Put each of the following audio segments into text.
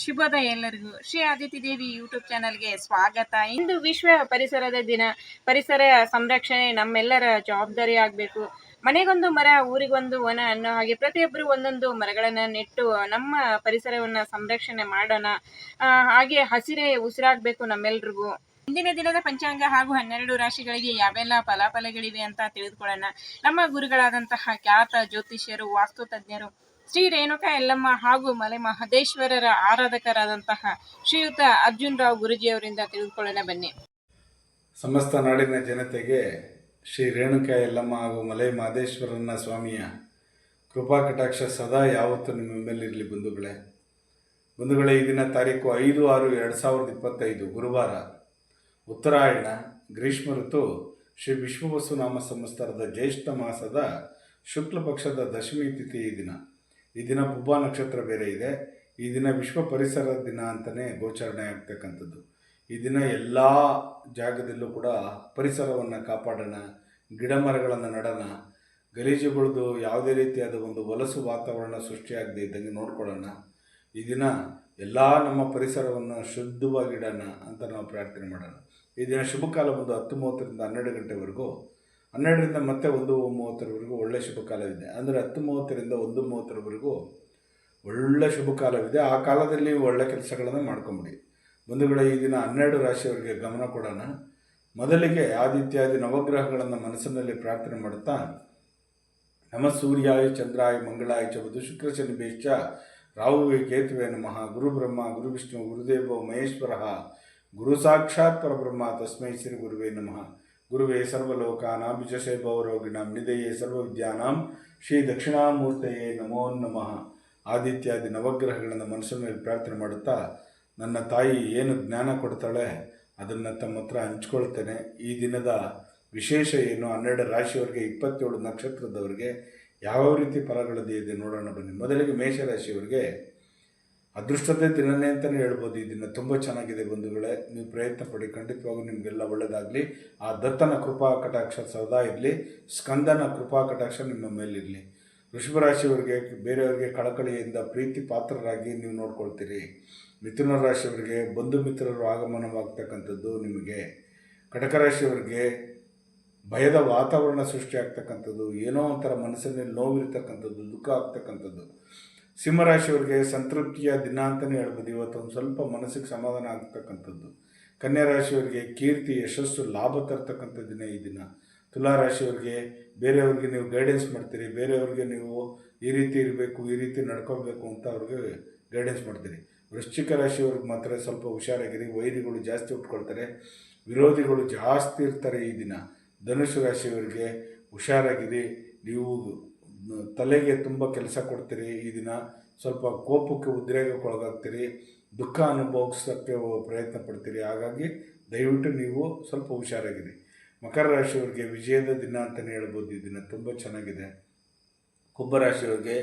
ಶುಭೋದಯ ಎಲ್ಲರಿಗೂ. ಶ್ರೀ ಆದಿತ್ಯ ದೇವಿ ಯೂಟ್ಯೂಬ್ ಚಾನಲ್ಗೆ ಸ್ವಾಗತ. ಇಂದು ವಿಶ್ವ ಪರಿಸರದ ದಿನ. ಪರಿಸರ ಸಂರಕ್ಷಣೆ ನಮ್ಮೆಲ್ಲರ ಜವಾಬ್ದಾರಿ ಆಗಬೇಕು. ಮನೆಗೊಂದು ಮರ, ಊರಿಗೊಂದು ವನ ಅನ್ನೋ ಹಾಗೆ ಪ್ರತಿಯೊಬ್ಬರು ಒಂದೊಂದು ಮರಗಳನ್ನು ನೆಟ್ಟು ನಮ್ಮ ಪರಿಸರವನ್ನು ಸಂರಕ್ಷಣೆ ಮಾಡೋಣ. ಹಾಗೆ ಹಸಿರೇ ಉಸಿರಾಗಬೇಕು ನಮ್ಮೆಲ್ರಿಗೂ. ಇಂದಿನ ದಿನದ ಪಂಚಾಂಗ ಹಾಗೂ ಹನ್ನೆರಡು ರಾಶಿಗಳಿಗೆ ಯಾವೆಲ್ಲ ಫಲಾಫಲಗಳಿವೆ ಅಂತ ತಿಳಿದುಕೊಳ್ಳೋಣ. ನಮ್ಮ ಗುರುಗಳಾದಂತಹ ಖ್ಯಾತ ಜ್ಯೋತಿಷ್ಯರು, ವಾಸ್ತು ತಜ್ಞರು ಶ್ರೀ ರೇಣುಕಾ ಯಲ್ಲಮ್ಮ ಹಾಗೂ ಮಲೆ ಮಹದೇಶ್ವರರ ಆರಾಧಕರಾದಂತಹ ಶ್ರೀಯುತ ಅರ್ಜುನ್ ರಾವ್ ಗುರುಜಿಯವರಿಂದ ತಿಳಿದುಕೊಳ್ಳೋಣ ಬನ್ನಿ. ಸಮಸ್ತ ನಾಡಿನ ಜನತೆಗೆ ಶ್ರೀ ರೇಣುಕಾ ಯಲ್ಲಮ್ಮ ಹಾಗೂ ಮಲೆ ಮಹದೇಶ್ವರನ ಸ್ವಾಮಿಯ ಕೃಪಾ ಕಟಾಕ್ಷ ಸದಾ ಯಾವತ್ತೂ ನಿಮ್ಮ ಮೇಲಿರಲಿ ಬಂಧುಗಳೇ. ಬಂಧುಗಳೇ, ಈ ದಿನ ತಾರೀಕು ಐದು ಆರು ಎರಡು ಸಾವಿರದ ಇಪ್ಪತ್ತೈದು ಗುರುವಾರ ಉತ್ತರಾಯಣ, ಗ್ರೀಷ್ಮ ಋತು, ಶ್ರೀ ವಿಶ್ವವಸುನಾಮ ಸಂವತ್ಸರದ ಜ್ಯೇಷ್ಠ ಮಾಸದ ಶುಕ್ಲ ಪಕ್ಷದ ದಶಮಿ ತಿಥಿ ಈ ದಿನ. ಈ ದಿನ ಪುಬ್ಬ ನಕ್ಷತ್ರ ಬೇರೆ ಇದೆ. ಈ ದಿನ ವಿಶ್ವ ಪರಿಸರ ದಿನ ಅಂತಲೇ ಗೋಚರಣೆ ಆಗ್ತಕ್ಕಂಥದ್ದು. ಈ ದಿನ ಎಲ್ಲ ಜಾಗದಲ್ಲೂ ಕೂಡ ಪರಿಸರವನ್ನು ಕಾಪಾಡೋಣ, ಗಿಡ ಮರಗಳನ್ನು ನಡೋಣ. ಗಲೀಜುಗಳದ್ದು ಯಾವುದೇ ರೀತಿಯಾದ ಒಂದು ಹೊಲಸು ವಾತಾವರಣ ಸೃಷ್ಟಿಯಾಗದೇ ಇದ್ದಂಗೆ ನೋಡ್ಕೊಳ್ಳೋಣ. ಈ ದಿನ ಎಲ್ಲ ನಮ್ಮ ಪರಿಸರವನ್ನು ಶುದ್ಧವಾಗಿಡೋಣ ಅಂತ ನಾವು ಪ್ರಾರ್ಥನೆ ಮಾಡೋಣ. ಈ ದಿನ ಶುಭ ಕಾಲ ಬಂದು ಹತ್ತು ಮೂವತ್ತರಿಂದ ಹನ್ನೆರಡು ಗಂಟೆವರೆಗೂ ಹನ್ನೆರಡರಿಂದ ಮತ್ತೆ ಒಂದು ಮೂವತ್ತರವರೆಗೂ ಒಳ್ಳೆ ಶುಭ ಕಾಲವಿದೆ. ಅಂದರೆ ಹತ್ತು ಮೂವತ್ತರಿಂದ ಒಂದು ಮೂವತ್ತರವರೆಗೂ ಒಳ್ಳೆ ಶುಭ ಕಾಲವಿದೆ. ಆ ಕಾಲದಲ್ಲಿ ಒಳ್ಳೆ ಕೆಲಸಗಳನ್ನು ಮಾಡ್ಕೊಂಬಿಡಿ. ಬಂಧುಗಳ ಈ ದಿನ ಹನ್ನೆರಡು ರಾಶಿಯವರಿಗೆ ಗಮನ ಕೊಡೋಣ. ಮೊದಲಿಗೆ ಆದಿತ್ಯಾದಿ ನವಗ್ರಹಗಳನ್ನು ಮನಸ್ಸಿನಲ್ಲಿ ಪ್ರಾರ್ಥನೆ ಮಾಡುತ್ತಾ ನಮ ಸೂರ್ಯಾಯ, ಚಂದ್ರಾಯ, ಮಂಗಳಾಯ ಚ ಬುಧ, ಶುಕ್ರ, ಶನಿ, ಬೇಶ್ಚ, ರಾಹುವೆ, ಕೇತುವೆ ನಮಃ, ಗುರು ಬ್ರಹ್ಮ, ಗುರು ವಿಷ್ಣು, ಗುರುದೇವೋ, ಮಹೇಶ್ವರ, ಗುರು ಸಾಕ್ಷಾತ್ ಪರಬ್ರಹ್ಮ, ತಸ್ಮೈ ಶ್ರೀ ಗುರುವೇ ನಮಃ. ಗುರುವೇ ಸರ್ವಲೋಕಾನಾಂ ವಿಜಸೇ ಭವರೋಗಿಣಾಂ ನಿಧಯೇ ಸರ್ವವಿದ್ಯಾನಾಂ ಶ್ರೀ ದಕ್ಷಿಣಾಮೂರ್ತಯೇ ನಮೋ ನಮಃ. ಆದಿತ್ಯಾದಿ ನವಗ್ರಹಗಳನ್ನು ಮನಸ್ಸಿನಲ್ಲಿ ಪ್ರಾರ್ಥನೆ ಮಾಡುತ್ತಾ ನನ್ನ ತಾಯಿ ಏನು ಜ್ಞಾನ ಕೊಡ್ತಾಳೆ ಅದನ್ನು ತಮ್ಮ ಹತ್ರ ಹಂಚ್ಕೊಳ್ತೇನೆ. ಈ ದಿನದ ವಿಶೇಷ ಏನು? ಹನ್ನೆರಡು ರಾಶಿಯವರಿಗೆ, ಇಪ್ಪತ್ತೇಳು ನಕ್ಷತ್ರದವರಿಗೆ ಯಾವ ರೀತಿ ಫಲಗಳದ್ದು ಇದೆ ನೋಡೋಣ ಬನ್ನಿ. ಮೊದಲಿಗೆ ಮೇಷರಾಶಿಯವರಿಗೆ ಅದೃಷ್ಟದ ದಿನನೇ ಅಂತಲೇ ಹೇಳ್ಬೋದು. ಈ ದಿನ ತುಂಬ ಚೆನ್ನಾಗಿದೆ ಬಂಧುಗಳೇ. ನೀವು ಪ್ರಯತ್ನ ಪಡಿ. ಖಂಡಿತವಾಗೂ ನಿಮಗೆಲ್ಲ ಒಳ್ಳೆಯದಾಗಲಿ ಆ ದತ್ತನ ಕೃಪಾ ಕಟಾಕ್ಷ ಸದಾ ಇರಲಿ. ಸ್ಕಂದನ ಕೃಪಾ ಕಟಾಕ್ಷ ನಿಮ್ಮ ಮೇಲಿರಲಿ. ರಾಶಿಯವರಿಗೆ ಬೇರೆಯವರಿಗೆ ಕಳಕಳಿಯಿಂದ ಪ್ರೀತಿ ಪಾತ್ರರಾಗಿ ನೀವು ನೋಡ್ಕೊಳ್ತೀರಿ. ಮಿಥುನ ರಾಶಿಯವರಿಗೆ, ಬಂಧು ಮಿತ್ರರು ಆಗಮನವಾಗ್ತಕ್ಕಂಥದ್ದು ನಿಮಗೆ. ಕಟಕ ರಾಶಿಯವರಿಗೆ ಭಯದ ವಾತಾವರಣ ಸೃಷ್ಟಿಯಾಗ್ತಕ್ಕಂಥದ್ದು, ಏನೋ ಒಂಥರ ಮನಸ್ಸಿನಲ್ಲಿ ನೋವಿರ್ತಕ್ಕಂಥದ್ದು, ದುಃಖ ಆಗ್ತಕ್ಕಂಥದ್ದು. ಸಿಂಹರಾಶಿಯವರಿಗೆ ಸಂತೃಪ್ತಿಯ ದಿನ ಅಂತಲೇ ಹೇಳ್ಬೋದು. ಇವತ್ತು ಒಂದು ಸ್ವಲ್ಪ ಮನಸ್ಸಿಗೆ ಸಮಾಧಾನ ಆಗ್ತಕ್ಕಂಥದ್ದು. ರಾಶಿಯವರಿಗೆ ಕೀರ್ತಿ, ಯಶಸ್ಸು, ಲಾಭ ತರ್ತಕ್ಕಂಥ ದಿನ ಈ ದಿನ. ತುಲಾ ರಾಶಿಯವರಿಗೆ ಬೇರೆಯವ್ರಿಗೆ ನೀವು ಗೈಡೆನ್ಸ್ ಮಾಡ್ತೀರಿ, ಬೇರೆಯವ್ರಿಗೆ ನೀವು ಈ ರೀತಿ ಇರಬೇಕು, ಈ ರೀತಿ ನಡ್ಕೊಬೇಕು ಅಂತ ಅವ್ರಿಗೆ ಗೈಡೆನ್ಸ್ ಮಾಡ್ತೀರಿ. ವೃಶ್ಚಿಕ ರಾಶಿಯವ್ರಿಗೆ ಮಾತ್ರ ಸ್ವಲ್ಪ ಹುಷಾರಾಗಿರಿ, ವೈರಿಗಳು ಜಾಸ್ತಿ ಉಟ್ಕೊಳ್ತಾರೆ, ವಿರೋಧಿಗಳು ಜಾಸ್ತಿ ಇರ್ತಾರೆ ಈ ದಿನ. ಧನುಷು ರಾಶಿಯವರಿಗೆ ಹುಷಾರಾಗಿರಿ, ನೀವು ತಲೆಗೆ ತುಂಬ ಕೆಲಸ ಕೊಡ್ತೀರಿ, ಈ ದಿನ ಸ್ವಲ್ಪ ಕೋಪಕ್ಕೆ ಉದ್ರೇಗಕ್ಕೆ ಒಳಗಾಗ್ತೀರಿ ದುಃಖ ಅನುಭವಿಸೋಕ್ಕೆ ಪ್ರಯತ್ನ ಪಡ್ತೀರಿ. ಹಾಗಾಗಿ ದಯವಿಟ್ಟು ನೀವು ಸ್ವಲ್ಪ ಹುಷಾರಾಗಿರಿ. ಮಕರ ರಾಶಿಯವರಿಗೆ ವಿಜಯದ ದಿನ ಅಂತಲೇ ಹೇಳ್ಬೋದು. ಈ ದಿನ ತುಂಬ ಚೆನ್ನಾಗಿದೆ. ಕುಂಭರಾಶಿಯವ್ರಿಗೆ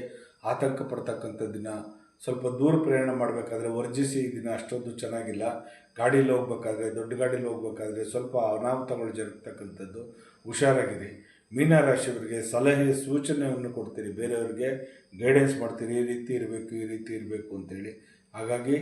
ಆತಂಕ ಪಡ್ತಕ್ಕಂಥ ದಿನ, ಸ್ವಲ್ಪ ದೂರ ಪ್ರಯಾಣ ಮಾಡಬೇಕಾದ್ರೆ ವರ್ಜಿಸಿ ಈ ದಿನ ಅಷ್ಟೊಂದು ಚೆನ್ನಾಗಿಲ್ಲ. ಗಾಡೀಲಿ ಹೋಗ್ಬೇಕಾದ್ರೆ, ದೊಡ್ಡ ಗಾಡೀಲಿ ಹೋಗ್ಬೇಕಾದ್ರೆ ಸ್ವಲ್ಪ ಅನಾಹುತಗಳು ಜರುಗ್ತಕ್ಕಂಥದ್ದು. ಹುಷಾರಾಗಿರಿ. ಮೀನರಾಶಿಯವರಿಗೆ ಸಲಹೆ, ಸೂಚನೆಯನ್ನು ಕೊಡ್ತೀರಿ. ಬೇರೆಯವರಿಗೆ ಗೈಡೆನ್ಸ್ ಮಾಡ್ತೀರಿ. ಈ ರೀತಿ ಇರಬೇಕು, ಈ ರೀತಿ ಇರಬೇಕು ಅಂತೇಳಿ. ಹಾಗಾಗಿ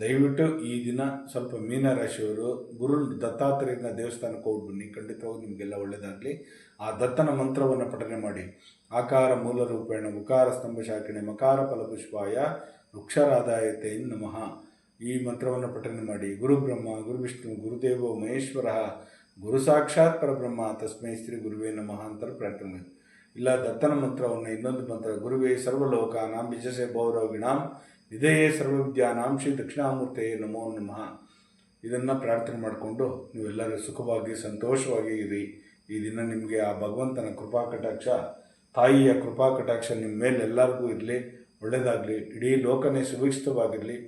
ದಯವಿಟ್ಟು ಈ ದಿನ ಸ್ವಲ್ಪ ಮೀನರಾಶಿಯವರು ಗುರು ದತ್ತಾತ್ರೇಯನ ದೇವಸ್ಥಾನಕ್ಕೆ ಹೋಗಿ ಬನ್ನಿ ಖಂಡಿತವಾಗಿ ನಿಮಗೆಲ್ಲ ಒಳ್ಳೆಯದಾಗಲಿ ಆ ದತ್ತನ ಮಂತ್ರವನ್ನು ಪಠನೆ ಮಾಡಿ. ಆಕಾರ, ಮೂಲ ರೂಪೇಣ ಮುಖಾರ ಸ್ತಂಭ ಶಾಖಣೆ ಮಕಾರ ಫಲಪುಷ್ಪಾಯ ವೃಕ್ಷರಾಧಾಯತೆ ನಮಃ. ಈ ಮಂತ್ರವನ್ನು ಪಠನೆ ಮಾಡಿ. ಗುರು ಬ್ರಹ್ಮ ಗುರು ವಿಷ್ಣು ಗುರುದೇವೋ, ಮಹೇಶ್ವರ ಗುರು ಸಾಕ್ಷಾತ್ ಪರಬ್ರಹ್ಮ, ತಸ್ಮೈ ಸ್ತ್ರೀ ಗುರುವೇ ನಮಃ ಅಂತ ಪ್ರಾರ್ಥನೆ ಇಲ್ಲ, ದತ್ತನ ಮಂತ್ರವನ್ನು ಇನ್ನೊಂದು ಮಂತ್ರ, ಗುರುವೇ ಸರ್ವಲೋಕಾನಾಂ ಬಿಜಸೆ ಭೌರವಿಣಾಂ ವಿಧೇಯೇ ಸರ್ವವಿದ್ಯಾನಾಂ ಶ್ರೀ ದಕ್ಷಿಣಾಮೂರ್ತೆಯೇ ನಮೋ ನಮಃ. ಇದನ್ನು ಪ್ರಾರ್ಥನೆ ಮಾಡಿಕೊಂಡು ನೀವೆಲ್ಲರೂ ಸುಖವಾಗಿ, ಸಂತೋಷವಾಗಿ ಇರಿ. ಈ ದಿನ ನಿಮಗೆ ಆ ಭಗವಂತನ ಕೃಪಾ ಕಟಾಕ್ಷ, ತಾಯಿಯ ಕೃಪಾ ಕಟಾಕ್ಷ ನಿಮ್ಮ ಮೇಲೆ ಎಲ್ಲರಿಗೂ ಇರಲಿ ಒಳ್ಳೆಯದಾಗಲಿ ಇಡೀ ಲೋಕನೇ ಸುಭಿಕ್ಷಿತವಾಗಿರಲಿ.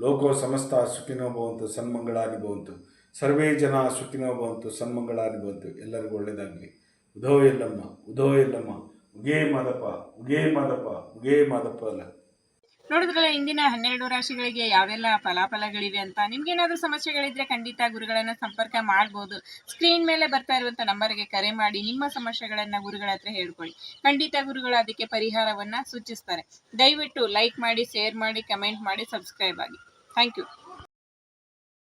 ಲೋಕೋ ಸಮಸ್ತ ಸುಖಿನೋ ಭವಂತು ಸನ್ಮಂಗಳಾಗಿ ಭವಂತು. ಸರ್ವೇ ಜನ ಸುಖಿನೋ ಬಂತು ಸನ್ಮಂಗಳಾಗಿ ಬಂತು ಎಲ್ಲರಿಗೂ ಒಳ್ಳೆಯದಾಗಲಿ ಉಧೋ ಎಲ್ಲಮ್ಮ ಉಧೋ ಎಲ್ಲಮ್ಮ, ಉಗೇ ಮಾದಪ್ಪ ಉಗೇ ಮಾದಪ್ಪ ಉಗೇ ಮಾದಪ್ಪ ಅಲ್ಲ. ನೋಡಿದ್ರಲ್ಲ, ಇಂದಿನ ಹನ್ನೆರಡು ರಾಶಿಗಳಿಗೆ ಯಾವೆಲ್ಲ ಫಲಾಫಲಗಳಿವೆ ಅಂತ? ನಿಮ್ಗೇನಾದ್ರೂ ಸಮಸ್ಯೆಗಳಿದ್ರೆ ಖಂಡಿತ ಗುರುಗಳನ್ನ ಸಂಪರ್ಕ ಮಾಡ್ಬೋದು. ಸ್ಕ್ರೀನ್ ಮೇಲೆ ಬರ್ತಾ ಇರುವಂತ ನಂಬರ್ಗೆ ಕರೆ ಮಾಡಿ, ನಿಮ್ಮ ಸಮಸ್ಯೆಗಳನ್ನ ಗುರುಗಳ ಹತ್ರ ಹೇಳ್ಕೊಳ್ಳಿ. ಖಂಡಿತ ಗುರುಗಳು ಅದಕ್ಕೆ ಪರಿಹಾರವನ್ನ ಸೂಚಿಸ್ತಾರೆ. ದಯವಿಟ್ಟು ಲೈಕ್ ಮಾಡಿ ಶೇರ್ ಮಾಡಿ ಕಮೆಂಟ್ ಮಾಡಿ ಸಬ್ಸ್ಕ್ರೈಬ್ ಆಗಿ. Thank you